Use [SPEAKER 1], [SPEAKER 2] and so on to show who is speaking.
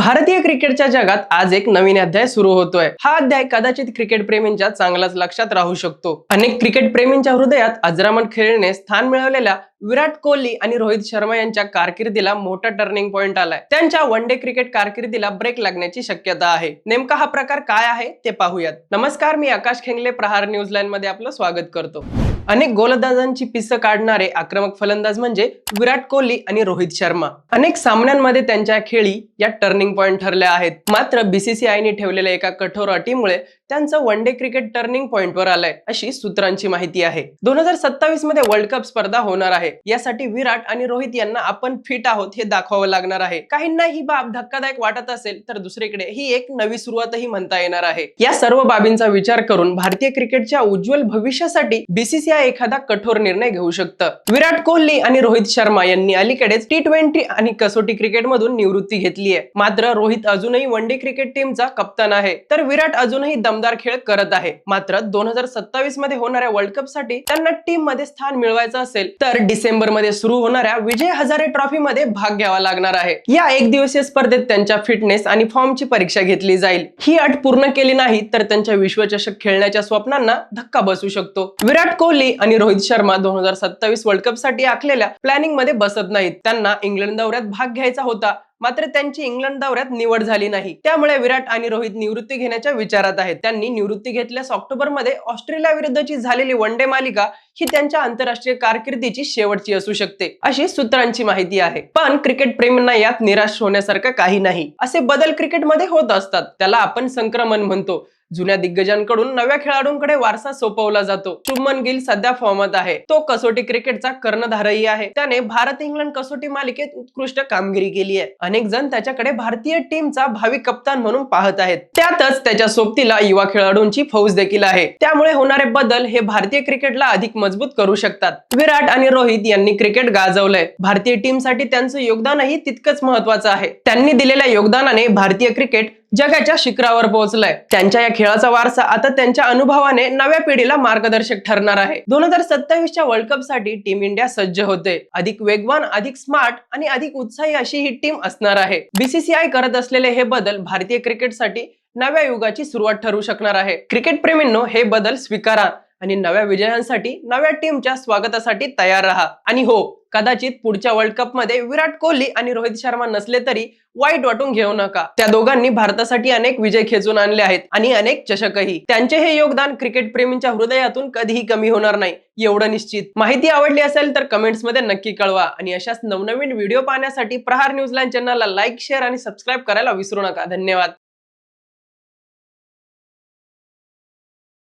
[SPEAKER 1] भारतीय क्रिकेटच्या जगात आज एक नवीन अध्याय सुरू होतोय. हा अध्याय कदाचित क्रिकेट प्रेमींच्या चांगलाच लक्षात राहू शकतो. अनेक क्रिकेट प्रेमींच्या हृदयात अजरामन खेळणे स्थान मिळवलेल्या विराट कोहली आणि रोहित शर्मा यांच्या कारकिर्दीला मोठा टर्निंग पॉइंट आलाय. त्यांच्या वन डे क्रिकेट कारकिर्दीला ब्रेक लागण्याची शक्यता आहे. नेमका हा प्रकार काय आहे ते पाहूयात. नमस्कार मी आकाश खेंगले प्रहार न्यूजमध्ये आपलं स्वागत करतो. अनेक गोलंदाजांची पिसं काढणारे आक्रमक फलंदाज म्हणजे विराट कोहली आणि रोहित शर्मा. अनेक सामन्यांमध्ये त्यांच्या खेळी या टर्निंग पॉइंट ठरल्या आहेत. मात्र बीसीसीआयने ठेवलेल्या एका कठोर अटीमुळे त्यांचं वन डे क्रिकेट टर्निंग पॉइंटवर आलंय अशी सूत्रांची माहिती आहे. दोन हजार सत्तावीसमध्ये वर्ल्ड कप स्पर्धा होणार आहे. यासाठी विराट आणि रोहित यांना आपण फिट आहोत हे दाखवावं लागणार आहे. काहींना ही बाब धक्कादायक वाटत असेल तर दुसरीकडे ही एक नवी सुरुवातही म्हणता येणार आहे. या सर्व बाबींचा विचार करून भारतीय क्रिकेटच्या उज्ज्वल भविष्यासाठी बीसीसीआय एखादा कठोर निर्णय घेऊ शकतं. विराट कोहली आणि रोहित शर्मा यांनी अलीकडेच टी ट्वेंटी आणि कसोटी क्रिकेटमधून निवृत्ती घेतली आहे मात्र रोहित अजूनही वन डे क्रिकेट टीमचा कप्तान आहे. तर विराट अजूनही दम दमदार खेळ करत आहे. मात्र दोन हजार सत्तावीसमध्ये होणाऱ्या वर्ल्ड कपसाठी त्यांना टीममध्ये स्थान मिळवायचं असेल तर डिसेंबरमध्ये सुरू होणाऱ्या विजय हजारे ट्रॉफी मध्ये भाग घ्यावा लागणार आहे. या एक दिवसीय स्पर्धेत त्यांच्या फिटनेस आणि फॉर्मची परीक्षा घेतली जाईल. ही अट पूर्ण केली नाही तर त्यांच्या विश्वचषक खेळण्याच्या स्वप्नांना धक्का बसू शकतो. विराट कोहली आणि रोहित शर्मा दोन हजार सत्तावीस वर्ल्ड कपसाठी आखलेल्या प्लॅनिंगमध्ये बसत नाहीत. त्यांना इंग्लंड दौऱ्यात भाग घ्यायचा होता. मात्र त्यांची इंग्लंड दौऱ्यात निवड झाली नाही. त्यामुळे विराट आणि रोहित निवृत्ती घेण्याच्या विचारात आहेत. त्यांनी निवृत्ती घेतल्यास ऑक्टोबरमध्ये ऑस्ट्रेलिया विरुद्धची झालेली वन डे मालिका ही त्यांच्या आंतरराष्ट्रीय कारकिर्दीची शेवटची असू शकते अशी सूत्रांची माहिती आहे. पण क्रिकेट प्रेमींना यात निराश होण्यासारखं काही नाही. असे बदल क्रिकेटमध्ये होत असतात. त्याला आपण संक्रमण म्हणतो. जुन्या दिग्गजांकडून नव्या खेळाडूंकडे वारसा सोपवला जातो. शुभमन गिल सध्या फॉर्मात आहे. तो कसोटी क्रिकेटचा कर्णधारही आहे. त्याने भारत इंग्लंड कसोटी मालिकेत उत्कृष्ट कामगिरी केली आहे. अनेक जण त्याच्याकडे भारतीय टीमचा भावी कप्तान म्हणून पाहत आहेत. त्यातच त्याच्या सोबतीला युवा खेळाडूंची फौज देखील आहे. त्यामुळे होणारे बदल हे भारतीय क्रिकेटला अधिक मजबूत करू शकतात. विराट आणि रोहित यांनी क्रिकेट गाजवलंय. भारतीय टीमसाठी त्यांचं योगदानही तितकंच महत्वाचं आहे. त्यांनी दिलेल्या योगदानाने भारतीय क्रिकेट जगाच्या शिखरावर पोहोचलाय. त्यांच्या या खेळाचा वारसा आता त्यांच्या अनुभवाने नव्या पिढीला मार्गदर्शक ठरणार आहे. दोन हजार सत्तावीसच्या वर्ल्ड कपसाठी टीम इंडिया सज्ज होते. अधिक वेगवान अधिक स्मार्ट आणि अधिक उत्साही अशी ही टीम असणार आहे. बीसीसीआय करत असलेले हे बदल भारतीय क्रिकेटसाठी नव्या युगाची सुरुवात ठरू शकणार आहे. क्रिकेट प्रेमींनो हे बदल स्वीकारा. आणि नव्या विजयांसाठी नव्या टीमच्या स्वागतासाठी तयार राहा. आणि हो कदाचित पुढच्या वर्ल्ड कपमध्ये विराट कोहली आणि रोहित शर्मा नसले तरी वाईट वाटून घेऊ नका. त्या दोघांनी भारतासाठी अनेक विजय खेचून आणले आहेत आणि अनेक चषकही. त्यांचे हे योगदान क्रिकेट प्रेमींच्या हृदयातून कधीही कमी होणार नाही एवढं निश्चित. माहिती आवडली असेल तर कमेंट्समध्ये नक्की कळवा. आणि अशाच नवनवीन व्हिडिओ पाहण्यासाठी प्रहार न्यूजलँड चॅनलला लाईक शेअर आणि सबस्क्राईब करायला विसरू नका. धन्यवाद.